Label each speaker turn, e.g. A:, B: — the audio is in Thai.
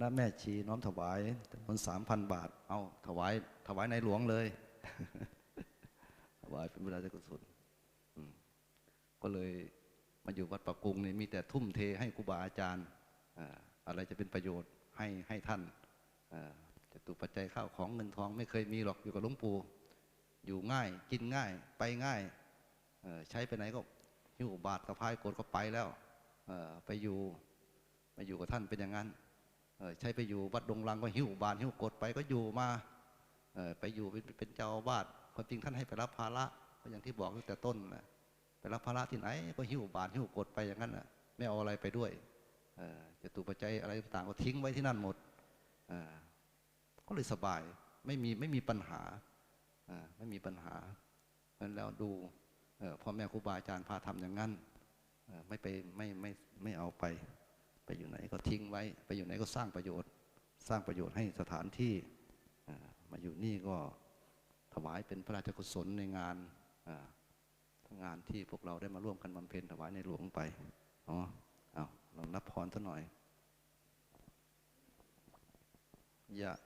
A: ณะแม่ชีน้อมถวายจำนวนสามพันบาท เอาถวายถวายในหลวงเลย ถวายเป็นเวลาจะกุศลก็เลยมาอยู่วัดปะกุงนี่มีแต่ทุ่มเทให้ครูบาอาจารย์อะไรจะเป็นประโยชน์ให้ให้ท่านอ่าจตุปัจจัยข้าวของเงินทอง ไม่เคยมีหรอกอยู่กับหลวงปู่อยู่ง่ายกินง่ายไปง่ายใช้ไปไหนก็หิ้วบาทสะพายกดก็ไปแล้วไปอยู่มาอยู่กับท่านเป็นอย่างนั้น ใช้ไปอยู่วัดดงลังก็หิ้วบาทหิ้วกดไปก็อยู่มาไปอยู่เป็นเป็นเจ้าอาวาสความจริงท่านให้ไปรับภาระก็อย่างที่บอกตั้งแต่ต้นนะไปรับภาระที่ไหนก็หิ้วบาทหิ้วกดไปอย่างนั้นนะไม่เอาอะไรไปด้วยเอ่อจตุปัจจัยอะไรต่างก็ทิ้งไว้ที่นั่นหมดก็เลยสบายไม่มีไม่มีปัญหาไม่มีปัญหาเพราะนั้นแล้วดูพ่อแม่ครูบาอาจารย์พาทำอย่างนั้นไม่ไปไม่ไม่ไม่เอาไป ไปอยู่ไหนก็ทิ้งไว้ ไปอยู่ไหนก็สร้างประโยชน์ สร้างประโยชน์ให้สถานที่มาอยู่นี่ก็ถวายเป็นพระราชกุศลในงานงานที่พวกเราได้มาร่วมกันบำเพ็ญถวายในหลวงไปอ๋อเอาลองนับพรซะหน่อยยะ